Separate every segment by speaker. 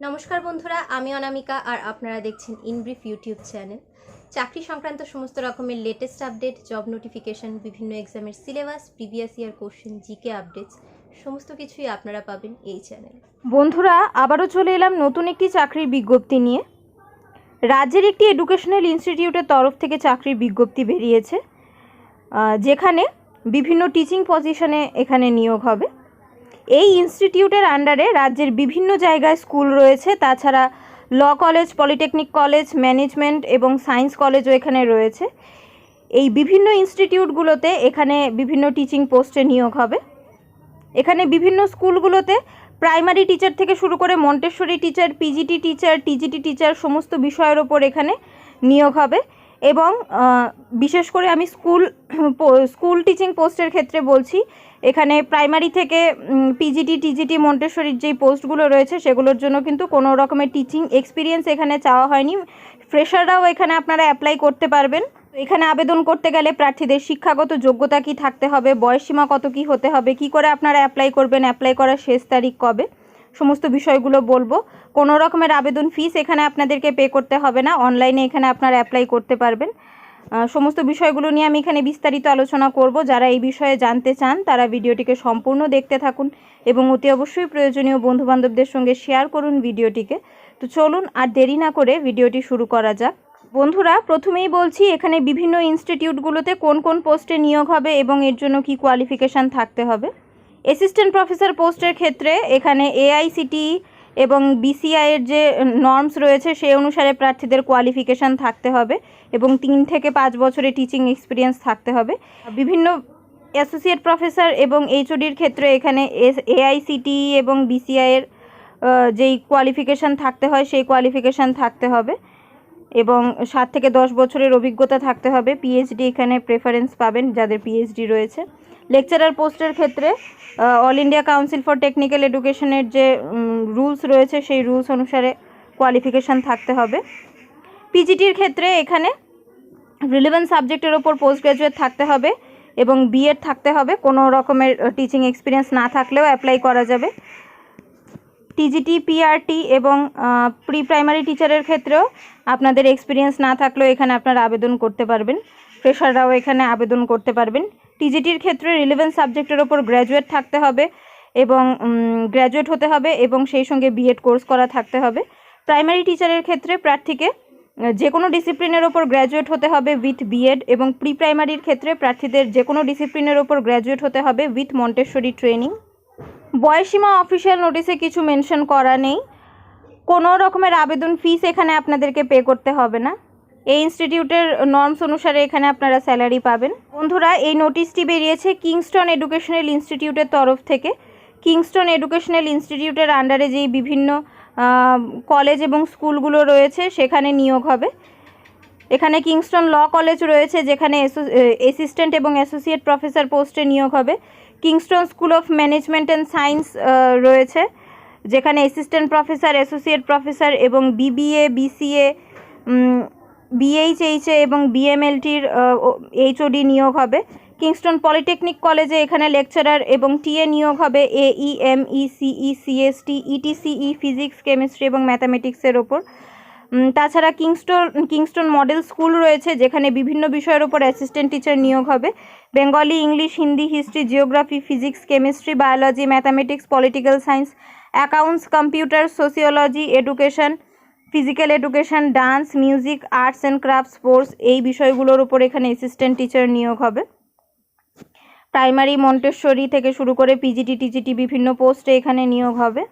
Speaker 1: নমস্কার বন্ধুরা, আমি অনামিকা আর আপনারা দেখছেন ইনব্রিফ ইউটিউব চ্যানেল। চাকরি সংক্রান্ত সমস্ত রকমের লেটেস্ট আপডেট জব নোটিফিকেশন বিভিন্ন এক্সামের syllabus previous year question GK updates সমস্ত কিছুই আপনারা পাবেন এই চ্যানেলে
Speaker 2: বন্ধুরা, আবারও চলে এলাম নতুন একটি চাকরির বিজ্ঞপ্তি নিয়ে। রাজ্যের একটি এডুকেশনাল ইনস্টিটিউটের তরফ থেকে চাকরির বিজ্ঞপ্তি বেরিয়েছে যেখানে বিভিন্ন টিচিং পজিশনে এখানে নিয়োগ হবে। এই ইনস্টিটিউটের আন্ডারে রাজ্যের বিভিন্ন জায়গায় স্কুল রয়েছে। তাছাড়া law college, polytechnic college, management এবং সায়েন্স কলেজও এখানে রয়েছে। এই বিভিন্ন ইনস্টিটিউটগুলোতে এখানে বিভিন্ন টিচিং পোস্টে নিয়োগ হবে। এখানে বিভিন্ন স্কুলগুলোতে প্রাইমারি টিচার থেকে শুরু করে Montessori teacher, PGT teacher, TGT teacher সমস্ত বিষয়ের ওপর এখানে নিয়োগ হবে। এবং বিশেষ করে আমি স্কুল স্কুল টিচিং পোস্টের ক্ষেত্রে বলছি এখানে প্রাইমারি থেকে পিজিটি টিজিটি মন্টেশ্বরীর যেই পোস্টগুলো রয়েছে সেগুলোর জন্য কিন্তু কোনো রকমের টিচিং এক্সপিরিয়েন্স এখানে চাওয়া হয়নি। ফ্রেশাররাও এখানে আপনারা অ্যাপ্লাই করতে পারবেন। এখানে আবেদন করতে গেলে প্রার্থীদের শিক্ষাগত যোগ্যতা কি থাকতে হবে বয়সসীমা কত কি হতে হবে, কি করে আপনারা অ্যাপ্লাই করবেন অ্যাপ্লাই করার শেষ তারিখ কবে, সমস্ত বিষয়গুলো বলব। কোনো রকমের আবেদন ফিস এখানে আপনাদেরকে পে করতে হবে না অনলাইনে এখানে আপনারা অ্যাপ্লাই করতে পারবেন। সমস্ত বিষয়গুলো নিয়ে আমি এখানে বিস্তারিত আলোচনা করব। যারা এই বিষয়ে জানতে চান, তারা ভিডিওটিকে সম্পূর্ণ দেখতে থাকুন এবং অতি অবশ্যই প্রয়োজনীয় বন্ধুবান্ধবদের সঙ্গে শেয়ার করুন ভিডিওটিকে। তো চলুন আর দেরি না করে ভিডিওটি শুরু করা যাক। বন্ধুরা, প্রথমেই বলছি, এখানে বিভিন্ন ইনস্টিটিউটগুলোতে কোন কোন পোস্টে নিয়োগ হবে এবং এর জন্য কি কোয়ালিফিকেশান থাকতে হবে। অ্যাসিস্ট্যান্ট প্রফেসর পোস্টের ক্ষেত্রে এখানে এআইসিটি এবং বিসিআইয়ের যে নর্মস রয়েছে সেই অনুসারে প্রার্থীদের কোয়ালিফিকেশান থাকতে হবে এবং তিন থেকে পাঁচ বছরের টিচিং এক্সপিরিয়েন্স থাকতে হবে। বিভিন্ন অ্যাসোসিয়েট প্রফেসর এবং এইচওডির ক্ষেত্রে এখানে এস এআইসিটি এবং বিসিআইয়ের যেই কোয়ালিফিকেশান থাকতে হয়, সেই কোয়ালিফিকেশান থাকতে হবে এবং সাত থেকে দশ বছরের অভিজ্ঞতা থাকতে হবে। পিএইচডি এখানে প্রেফারেন্স পাবেন যাদের পিএইচডি রয়েছে। লেকচারার পোস্টের ক্ষেত্রে All India Council for Technical এডুকেশনের যে রুলস রয়েছে, সেই রুলস অনুসারে কোয়ালিফিকেশান থাকতে হবে। পিজিটির ক্ষেত্রে এখানে রিলেভেন্ট সাবজেক্টের ওপর পোস্ট গ্রাজুয়েট থাকতে হবে এবং বিএড থাকতে হবে। কোনো রকমের টিচিং এক্সপিরিয়েন্স না থাকলেও অ্যাপ্লাই করা যাবে। টিজিটি পিআরটি এবং প্রি প্রাইমারি টিচারের ক্ষেত্রেও আপনাদের এক্সপিরিয়েন্স না থাকলেও এখানে আপনারা আবেদন করতে পারবেন। ফ্রেশাররাও এখানে আবেদন করতে পারবেন। টিজিটির ক্ষেত্রে রিলেভেন্ট সাবজেক্টের ওপর গ্র্যাজুয়েট থাকতে হবে এবং গ্র্যাজুয়েট হতে হবে এবং সেই সঙ্গে বিএড কোর্স করা থাকতে হবে। প্রাইমারি টিচারের ক্ষেত্রে প্রার্থীকে যে কোনো ডিসিপ্লিনের ওপর গ্র্যাজুয়েট হতে হবে উইথ বিএড এবং প্রি প্রাইমারির ক্ষেত্রে প্রার্থীদের যে কোনো ডিসিপ্লিনের ওপর গ্র্যাজুয়েট হতে হবে উইথ মন্টেশ্বরী ট্রেনিং বয়সীমা অফিসিয়াল নোটিশে কিছু মেনশন করা নেই। কোনো রকমের আবেদন ফিস এখানে আপনাদেরকে পে করতে হবে না। এই ইনস্টিটিউটের নর্মস অনুসারে এখানে আপনারা স্যালারি পাবেন। বন্ধুরা, এই নোটিশটি বেরিয়েছে কিংস্টন এডুকেশনাল ইনস্টিটিউটের তরফ থেকে। কিংস্টন এডুকেশনাল ইনস্টিটিউটের আন্ডারে যেই বিভিন্ন কলেজ এবং স্কুলগুলো রয়েছে, সেখানে নিয়োগ হবে। এখানে কিংস্টন ল কলেজ রয়েছে, যেখানে অ্যাসিস্ট্যান্ট এবং অ্যাসোসিয়েট প্রফেসর পোস্টে নিয়োগ হবে। Kingston School of Management and Science রয়েছে, যেখানে অ্যাসিস্ট্যান্ট প্রফেসর অ্যাসোসিয়েট প্রফেসর এবং বিবিএ বিসিএ বিএইচএইচএ এবং বিএমএলটির এইচওডি নিয়োগ হবে। কিংস্টন পলিটেকনিক কলেজে এখানে লেকচারার এবং টিএ নিয়োগ হবে A E M E CST ETCE physics chemistry এবং ম্যাথামেটিক্সের ওপর। তাছাড়া কিংস্টন কিংস্টন মডেল স্কুল রয়েছে, যেখানে বিভিন্ন বিষয়ের ওপর অ্যাসিস্ট্যান্ট টিচার নিয়োগ হবে। Bengali English Hindi history geography physics chemistry biology mathematics political science accounts computer sociology education physical education dance music arts and craft sports এই বিষয়গুলোর উপর এখানে অ্যাসিস্ট্যান্ট টিচার নিয়োগ হবে। প্রাইমারি মন্টেশ্বরী থেকে শুরু করে পিজিটি টিজিটি বিভিন্ন পোস্টে এখানে নিয়োগ হবে।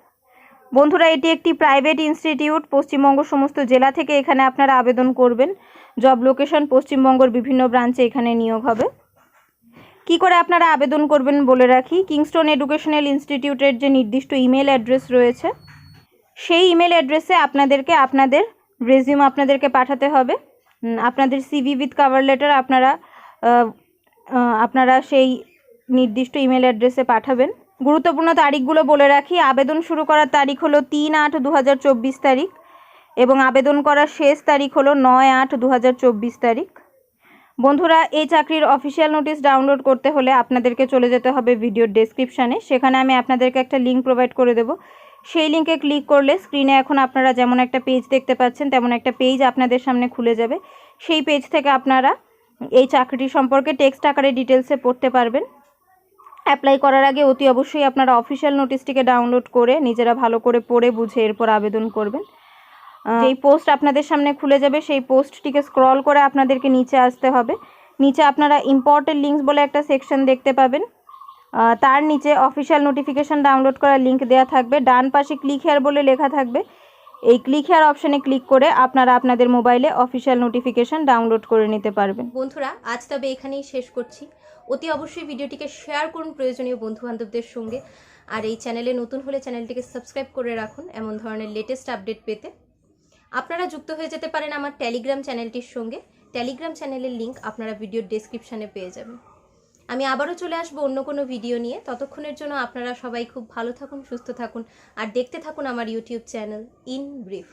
Speaker 2: বন্ধুরা, এটি একটি প্রাইভেট ইনস্টিটিউট পশ্চিমবঙ্গ সমস্ত জেলা থেকে এখানে আপনারা আবেদন করবেন। জব লোকেশন পশ্চিমবঙ্গের বিভিন্ন ব্রাঞ্চে এখানে নিয়োগ হবে। কি করে আপনারা আবেদন করবেন বলে রাখি কিংস্টন এডুকেশনাল ইনস্টিটিউটের যে নির্দিষ্ট ইমেল অ্যাড্রেস রয়েছে সেই ইমেল অ্যাড্রেসে আপনাদেরকে আপনাদের রেজিউম আপনাদেরকে পাঠাতে হবে। আপনাদের সিভি উইথ কাভার লেটার আপনারা আপনারা সেই নির্দিষ্ট ইমেল অ্যাড্রেসে পাঠাবেন। গুরুত্বপূর্ণ তারিখগুলো বলে রাখি, আবেদন শুরু করার তারিখ হলো তিন আট দু তারিখ এবং আবেদন করার শেষ তারিখ হলো নয় আট দু তারিখ। বন্ধুরা, এই চাকরির অফিসিয়াল নোটিশ ডাউনলোড করতে হলে আপনাদেরকে চলে যেতে হবে ভিডিওর ডেসক্রিপশানে সেখানে আমি আপনাদেরকে একটা লিঙ্ক প্রোভাইড করে দেবো। সেই লিঙ্কে ক্লিক করলে স্ক্রিনে এখন আপনারা যেমন একটা পেজ দেখতে পাচ্ছেন, তেমন একটা পেজ আপনাদের সামনে খুলে যাবে। সেই পেজ থেকে আপনারা এই চাকরিটি সম্পর্কে টেক্সট আকারে ডিটেলসে পড়তে পারবেন। অ্যাপ্লাই করার আগে অতি অবশ্যই আপনারা অফিসিয়াল নোটিশটিকে ডাউনলোড করে নিজেরা ভালো করে পড়ে বুঝে এরপর আবেদন করবেন। যেই পোস্ট আপনাদের সামনে খুলে যাবে, সেই পোস্টটিকে স্ক্রল করে আপনাদেরকে নিচে আসতে হবে। নিচে আপনারা ইম্পর্টেন্ট লিঙ্কস বলে একটা সেকশন দেখতে পাবেন। তার নিচে অফিসিয়াল নোটিফিকেশন ডাউনলোড করার লিঙ্ক দেওয়া থাকবে। ডান পাশে ক্লিক হেয়ার বলে লেখা থাকবে। এই ক্লিক হেয়ার অপশানে ক্লিক করে আপনারা আপনাদের মোবাইলে অফিসিয়াল নোটিফিকেশন ডাউনলোড করে নিতে পারবেন।
Speaker 1: বন্ধুরা, আজ তবে এখানেই শেষ করছি। অতি অবশ্যই ভিডিওটিকে শেয়ার করুন প্রয়োজনীয় বন্ধু বান্ধবদের সঙ্গে। আর এই চ্যানেলে নতুন হলে চ্যানেলটিকে সাবস্ক্রাইব করে রাখুন এমন ধরনের লেটেস্ট আপডেট পেতে। আপনারা যুক্ত হয়ে যেতে পারেন আমার টেলিগ্রাম চ্যানেলটির সঙ্গে। টেলিগ্রাম চ্যানেলের লিঙ্ক আপনারা ভিডিওর ডেসক্রিপশানে পেয়ে যাবেন। আমি আবারও চলে আসব অন্য কোনো ভিডিও নিয়ে। ততক্ষণের জন্য আপনারা সবাই খুব ভালো থাকুন, সুস্থ থাকুন, আর দেখতে থাকুন আমার ইউটিউব চ্যানেল ইন ব্রিফ